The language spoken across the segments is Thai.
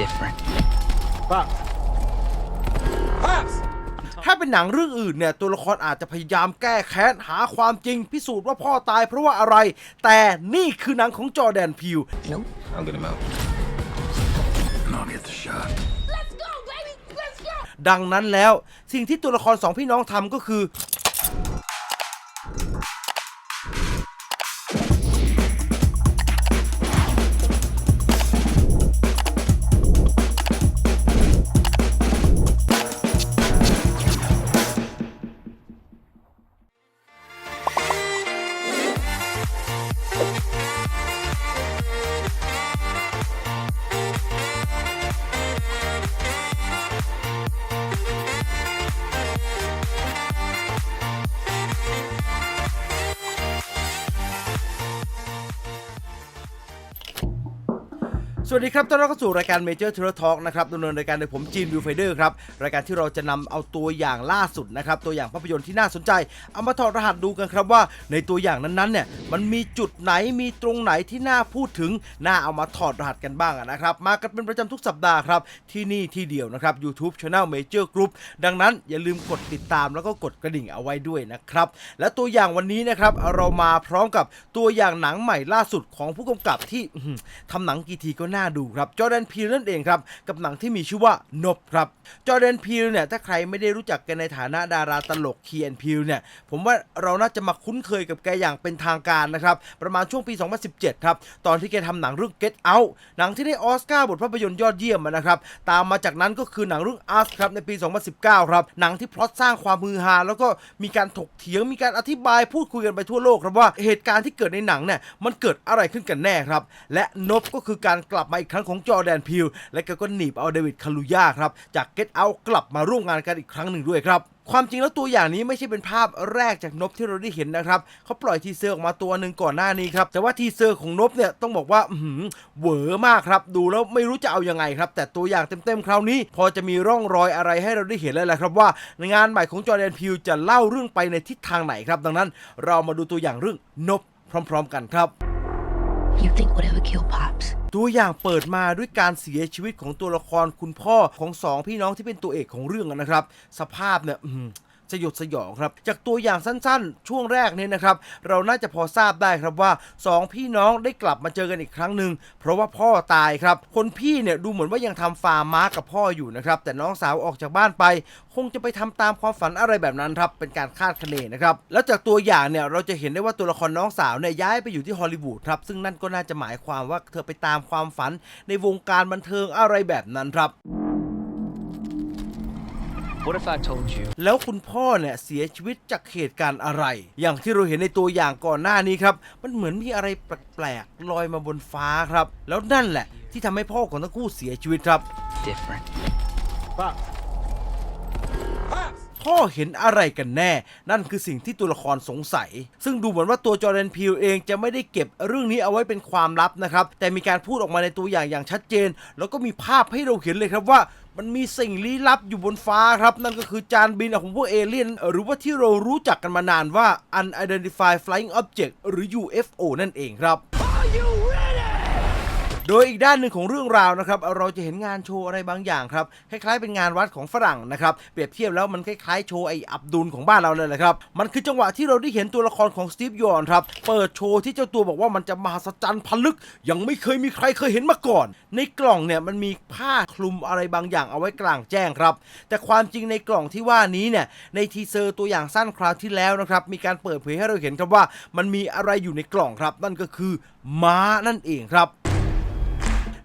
different. Pops. Pops. ถ้าเป็นหนังเรื่องอื่นเนี่ยตัวละครอาจจะพยายามแก้แค้นหาความจริง พิสูจน์ว่าพ่อตายเพราะว่าอะไร แต่นี่คือหนังของจอร์แดนพิว I'll get him out. And I'll get the shot. Let's go, baby. Let's go. ดังนั้นแล้วสิ่งที่ตัวละครสองพี่น้องทำก็คือ สวัสดีครับต้อนรับเข้าสู่รายการ Major t o u r Talk นะครับดำเนินรายการโดยผมจีนวิวไฟเดอร์ครับ รายการที่เราจะนำเอาตัวอย่างล่าสุดนะครับ ตัวอย่างภาพยนตร์ที่น่าสนใจ เอามาถอดรหัสดูกันครับว่า ในตัวอย่างนั้นๆเนี่ย มันมีจุดไหน มีตรงไหนที่น่าพูดถึง น่าเอามาถอดรหัสกันบ้างนะครับ มากันเป็นประจำทุกสัปดาห์ครับ ที่นี่ที่เดียวนะครับ YouTube Channel Major Group ดังนั้นอย่าลืมกดติดตามแล้วก็กดกระดิ่งเอาไว้ด้วยนะครับ และตัวอย่างวันนี้นะครับ เรามาพร้อมกับตัวอย่างหนังใหม่ล่าสุดของผู้กำกับที่ทำหนังกี่ทีก็น่าดูครับจอร์แดนพีลนั่นเองครับกับหนังที่มีชื่อว่านบครับจอร์แดนพีลเนี่ยถ้าใครไม่ได้รู้จักกันในฐานะดาราตลกคีแอนพีลเนี่ยผมว่าเราน่าจะมาคุ้นเคยกับแกอย่างเป็นทางการนะครับประมาณช่วงปี 2017 ครับตอนที่แกทำหนังเรื่อง Get Out หนังที่ได้ออสการ์บทภาพยนตร์ยอดเยี่ยมนะครับตามมาจากนั้นก็คือหนังเรื่อง Us ครับในปี 2019 ครับหนังที่พล็อตสร้างความมือฮาแล้วก็มีการถกเถียงมีการอธิบายพูดคุยกันไปทั่วโลกครับว่าเหตุการณ์ที่เกิดในหนังเนี่ยมันเกิดอะไรขึ้นกันแน่ครับและนบก็คือการกลับมาอีกครั้งของจอแดนพิลและแกก็หนีบเอาเดวิดคารูยาครับจาก Get Out กลับมาร่วมงานกันอีกครั้งหนึ่งด้วยครับความจริงแล้วตัวอย่างนี้ไม่ใช่เป็นภาพแรกจากนบที่เราได้เห็นนะครับเขาปล่อยทีเซอร์ออกมาตัวหนึ่งก่อนหน้านี้ครับแต่ว่าทีเซอร์ของนบเนี่ยต้องบอกว่าหือเหวอมากครับ ดูแล้วไม่รู้จะเอายังไงครับ แต่ตัวอย่างเต็มๆคราวนี้ พอจะมีร่องรอยอะไรให้เราได้เห็นแล้วแหละครับว่าในงานใหม่ของจอแดนพิวจะเล่าเรื่องไปในทิศทางไหนครับ ดังนั้น เรามาดูตัวอย่างเรื่องนบพร้อม ๆ กันครับ You think whatever kill Pops? ตัวอย่างเปิดมาด้วยการเสียชีวิตของตัวละครคุณพ่อของสองพี่น้องที่เป็นตัวเอกของเรื่องนะครับ สภาพเนี่ย สยดสยองครับ จากตัวอย่างสั้นๆ ช่วงแรกเนี่ยนะครับ เราน่าจะพอทราบได้ครับว่าสองพี่น้องได้กลับมาเจอกันอีกครั้งหนึ่งเพราะว่าพ่อตายครับ คนพี่เนี่ยดูเหมือนว่ายังทำฟาร์มม้ากับพ่ออยู่นะครับ แต่น้องสาวออกจากบ้านไป คงจะไปทำตามความฝันอะไรแบบนั้นครับ เป็นการคาดคะเนนะครับ แล้วจากตัวอย่างเนี่ยเราจะเห็นได้ว่าตัวละครน้องสาวเนี่ยย้ายไปอยู่ที่ฮอลลีวูดครับ ซึ่งนั่นก็น่าจะหมายความว่าเธอไปตามความฝันในวงการบันเทิงอะไรแบบนั้นครับ What if I told you แล้วคุณพ่อเนี่ยเสียชีวิตจากเหตุการณ์อะไร อย่างที่เราเห็นในตัวอย่างก่อนหน้านี้ครับ มันเหมือนมีอะไรแปลกๆลอยมาบนฟ้าครับ แล้วนั่นแหละที่ทำให้พ่อของทั้งคู่เสียชีวิตครับ different? Pops. พ่อเห็นอะไรกันแน่ นั่นคือสิ่งที่ตัวละครสงสัย ซึ่งดูเหมือนว่าตัวจอร์แดนพิลเองจะไม่ได้เก็บเรื่องนี้เอาไว้เป็นความลับนะครับ แต่มีการพูดออกมาในตัวอย่างอย่างชัดเจน แล้วก็มีภาพให้เราเห็นเลยครับว่ามันมีสิ่งลี้ลับอยู่บนฟ้าครับ นั่นก็คือจานบินของพวกเอเลี่ยน หรือว่าที่เรารู้จักกันมานานว่า Unidentified Flying Object หรือ UFO นั่นเองครับ โดยอีกด้านหนึ่งของเรื่องราวนะครับเราจะเห็นงานโชว์อะไรบางอย่างครับคล้ายๆเป็นงานวัดของฝรั่งนะครับเปรียบเทียบแล้วมันคล้ายๆโชว์ไอ้อับดุลของบ้านเราเลยแหละครับมันคือจังหวะที่เราได้เห็นตัวละครของสตีฟยอนครับเปิดโชว์ที่เจ้าตัวบอกว่ามันจะมหัศจรรย์พันลึกยังไม่เคยมีใครเคยเห็นมาก่อน ในกล่องเนี่ยมันมีผ้าคลุมอะไรบางอย่างเอาไว้กลางแจ้งครับ แต่ความจริงในกล่องที่ว่านี้เนี่ยในทีเซอร์ตัวอย่างสั้นคราวที่แล้วนะครับมีการเปิดเผยให้เราเห็นครับว่า มันมีอะไรอยู่ในกล่องครับ นั่นก็คือม้านั่นเองครับ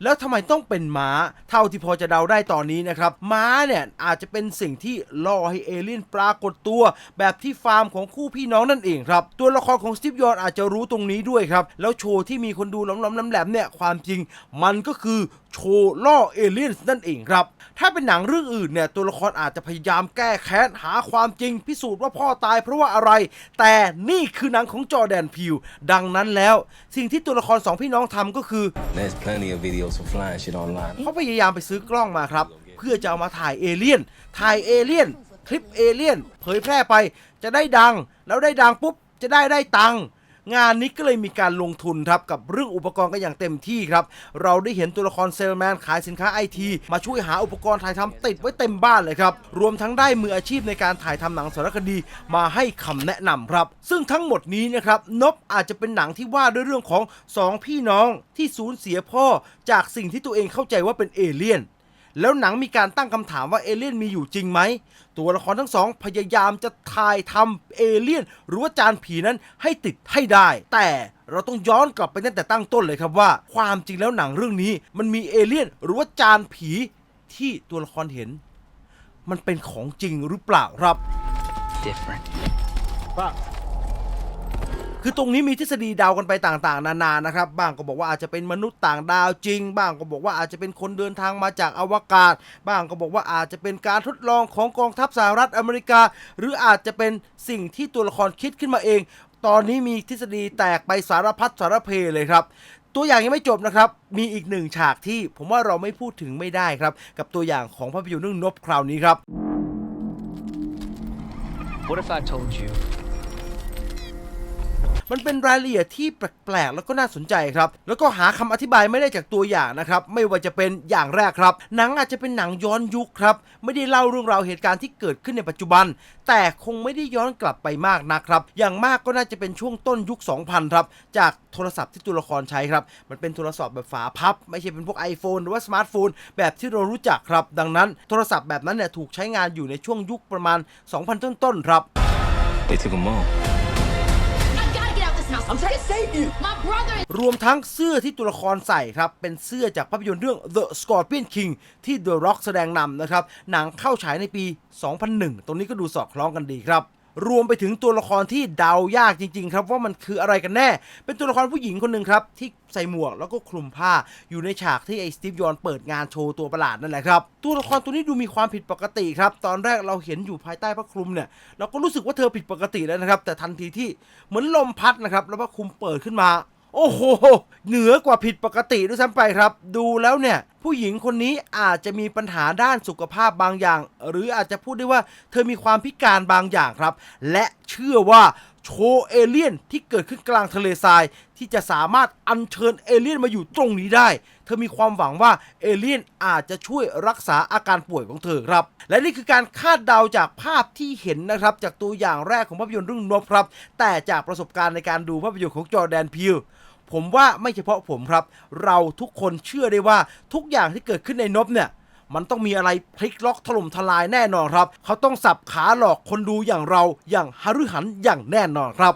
แล้วทำไมต้องเป็นม้า เท่าที่พอจะเดาได้ตอนนี้นะครับ ม้าเนี่ยอาจจะเป็นสิ่งที่ล่อให้เอเลี่ยนปรากฏตัว แบบที่ฟาร์มของคู่พี่น้องนั่นเองครับ ตัวละครของสตีฟยอนอาจจะรู้ตรงนี้ด้วยครับ แล้วโชว์ที่มีคนดูล้อมๆแหลมๆเนี่ยความจริง มันก็คือโชว์ล่อเอเลี่ยนนั่นเองครับ ถ้าเป็นหนังเรื่องอื่นเนี่ยตัวละครอาจจะพยายามแก้แค้นหาความจริง พิสูจน์ว่าพ่อตายเพราะว่าอะไร แต่นี่คือหนังของจอแดนพิวดังนั้นแล้ว สิ่งที่ตัวละครสองพี่น้องทำก็คือ There's plenty of videos for flying shit online. เขาพยายามไปซื้อกล้องมาครับ เพื่อจะเอามาถ่ายเอเลี่ยน ถ่ายเอเลี่ยน คลิปเอเลี่ยน เผยแพร่ไป จะได้ดัง แล้วได้ดังปุ๊บ จะได้ได้ตังค์ งานนี้ก็เลยมีการลงทุนครับกับเรื่องอุปกรณ์กันอย่างเต็มที่ครับ เราได้เห็นตัวละครเซลแมนขายสินค้าไอทีมาช่วยหาอุปกรณ์ถ่ายทำติดไว้เต็มบ้านเลยครับ รวมทั้งได้มืออาชีพในการถ่ายทำหนังสารคดีมาให้คำแนะนำครับ ซึ่งทั้งหมดนี้นะครับนบอาจจะเป็นหนังที่ว่าด้วยเรื่องของสองพี่น้องที่สูญเสียพ่อจากสิ่งที่ตัวเองเข้าใจว่าเป็นเอเลี่ยน แล้วหนังมีการตั้งคำถามว่าเอเลี่ยนมีอยู่จริงไหม ตัวละครทั้งสองพยายามจะถ่ายทำเอเลี่ยนหรือว่าจานผีนั้นให้ติดให้ได้ แต่เราต้องย้อนกลับไปตั้งแต่ตั้งต้นเลยครับว่า ความจริงแล้วหนังเรื่องนี้ มันมีเอเลี่ยนหรือว่าจานผีที่ตัวละครเห็น มันเป็นของจริงหรือเปล่าครับ Different. Fuck. คือตรงนี้มีทฤษฎีเดากันไปต่างๆ นานานะครับ บ้างก็บอกว่าอาจจะเป็นมนุษย์ต่างดาวจริง บ้างก็บอกว่าอาจจะเป็นคนเดินทางมาจากอวกาศ บ้างก็บอกว่าอาจจะเป็นการทดลองของกองทัพสหรัฐอเมริกา หรืออาจจะเป็นสิ่งที่ตัวละครคิดขึ้นมาเอง ตอนนี้มีทฤษฎีแตกไปสารพัดสารเพเลยครับตัวอย่างยังไม่จบนะครับ มีอีกหนึ่งฉากที่ผมว่าเราไม่พูดถึงไม่ได้ครับ กับตัวอย่างของภาพยนตร์เรื่องนบคราวนี้ครับ What if I told you มันเป็นรายละเอียดที่แปลกๆ แล้วก็น่าสนใจครับ แล้วก็หาคำอธิบายไม่ได้จากตัวอย่างนะครับ ไม่ว่าจะเป็นอย่างแรกครับ หนังอาจจะเป็นหนังย้อนยุคครับ ไม่ได้เล่าเรื่องราวเหตุการณ์ที่เกิดขึ้นในปัจจุบัน แต่คงไม่ได้ย้อนกลับไปมากนะครับ อย่างมากก็น่าจะเป็นช่วงต้นยุค 2000 ครับ จากโทรศัพท์ที่ตัวละครใช้ครับ มันเป็นโทรศัพท์แบบฝาพับ ไม่ใช่เป็นพวก iPhone หรือว่าสมาร์ทโฟนแบบที่เรารู้จักครับ ดังนั้นโทรศัพท์แบบนั้นเนี่ยถูกใช้งานอยู่ในช่วงยุคประมาณ 2000 ต้นๆครับ house. I'm trying to save you. My brother is รวมทั้งเสื้อที่ตัวละครใส่ครับ เป็นเสื้อจากภาพยนตร์เรื่อง The Scorpion King ที่ The Rock แสดงนำนะครับ หนังเข้าฉายในปี 2001 ตรงนี้ก็ดูสอดคล้องกันดีครับ รวมไปถึงตัวละครที่เดายากจริง ๆ ครับ ว่ามันคืออะไรกันแน่ เป็นตัวละครผู้หญิงคนหนึ่งครับที่ใส่หมวกแล้วก็คลุมผ้าอยู่ในฉากที่ไอ้สตีฟยอนเปิดงานโชว์ตัวประหลาดนั่นแหละครับ ตัวละครตัวนี้ดูมีความผิดปกติครับ ตอนแรกเราเห็นอยู่ภายใต้ผ้าคลุมเนี่ยเราก็รู้สึกว่าเธอผิดปกติแล้วนะครับ แต่ทันทีที่เหมือนลมพัดนะครับแล้วผ้าคลุมเปิดขึ้นมา โอ้โห เหนือกว่าผิดปกติด้วยซ้ำไปครับ ดูแล้วเนี่ย ผู้หญิงคนนี้อาจจะมีปัญหาด้านสุขภาพบางอย่าง หรืออาจจะพูดได้ว่าเธอมีความพิการบางอย่างครับ และเชื่อว่าโชว์เอเลี่ยนที่เกิดขึ้นกลางทะเลทราย ที่จะสามารถอัญเชิญเอเลี่ยนมาอยู่ตรงนี้ได้ เธอมีความหวังว่าเอเลี่ยนอาจจะช่วยรักษาอาการป่วยของเธอครับ และนี่คือการคาดเดาจากภาพที่เห็นนะครับ จากตัวอย่างแรกของภาพยนตร์เรื่องนบครับ แต่จากประสบการณ์ในการดูภาพยนตร์ของจอแดนพิล ผมว่าไม่เฉพาะผมครับ เราทุกคนเชื่อได้ว่าทุกอย่างที่เกิดขึ้นในนบเนี่ยมันต้องมีอะไรพลิกล็อกถล่มทลายแน่นอนครับ เขาต้องสับขาหลอกคนดูอย่างเราอย่างฮารุหันอย่างแน่นอนครับ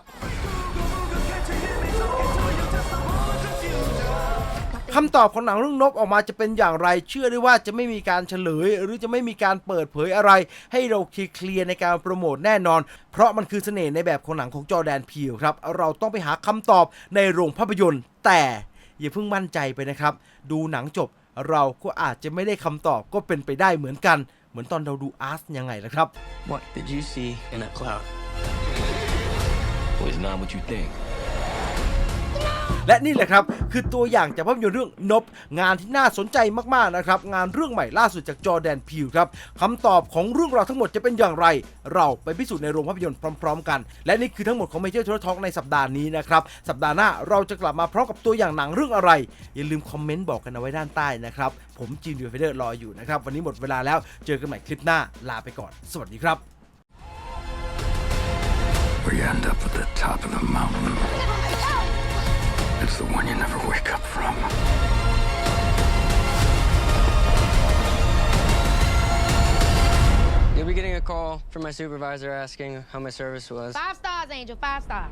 คำตอบของหนังเรื่องนบออกมาจะเป็นอย่างไร เชื่อได้ว่าจะไม่มีการเฉลย หรือจะไม่มีการเปิดเผยอะไร ให้เราเคลียร์ในการโปรโมทแน่นอน เพราะมันคือเสน่ห์ในแบบของหนังของจอร์แดนพีลครับ เราต้องไปหาคำตอบในโรงภาพยนตร์ แต่อย่าเพิ่งมั่นใจไปนะครับ ดูหนังจบเราก็อาจจะไม่ได้คำตอบก็เป็นไปได้เหมือนกัน เหมือนตอนเราดูอาร์ตยังไงล่ะครับ what did you see in that cloud? Well, it's not what you think. และนี่แหละครับคือตัวอย่างจากภาพยนตร์เรื่องนบ งานที่น่าสนใจมากๆนะครับงานเรื่องใหม่ล่าสุดจากจอแดนพิวครับคำตอบของเรื่องราวทั้งหมดจะเป็นอย่างไร เราไปพิสูจน์ในโรงภาพยนตร์พร้อม ๆ กัน และนี่คือทั้งหมดของ Major t o r Talk ในสัปดาห์นี้นะครับสัปดาห์หน้าเราจะกลับมาพร้อมกับตัวอย่างหนังเรื่องอะไร อย่าลืมคอมเมนต์บอกกันเอาไว้ด้านใต้นะครับผมจีนยูเฟเดอร์รออยู่นะครับวันนี้หมดเวลาแล้วเจอกันใหม่คลิปหน้าลาไปก่อน สวัสดีครับ Where you end up at the top of the mountain. It's the one you never wake up from. You'll be getting a call from my supervisor asking how my service was. five stars, Angel. Five stars.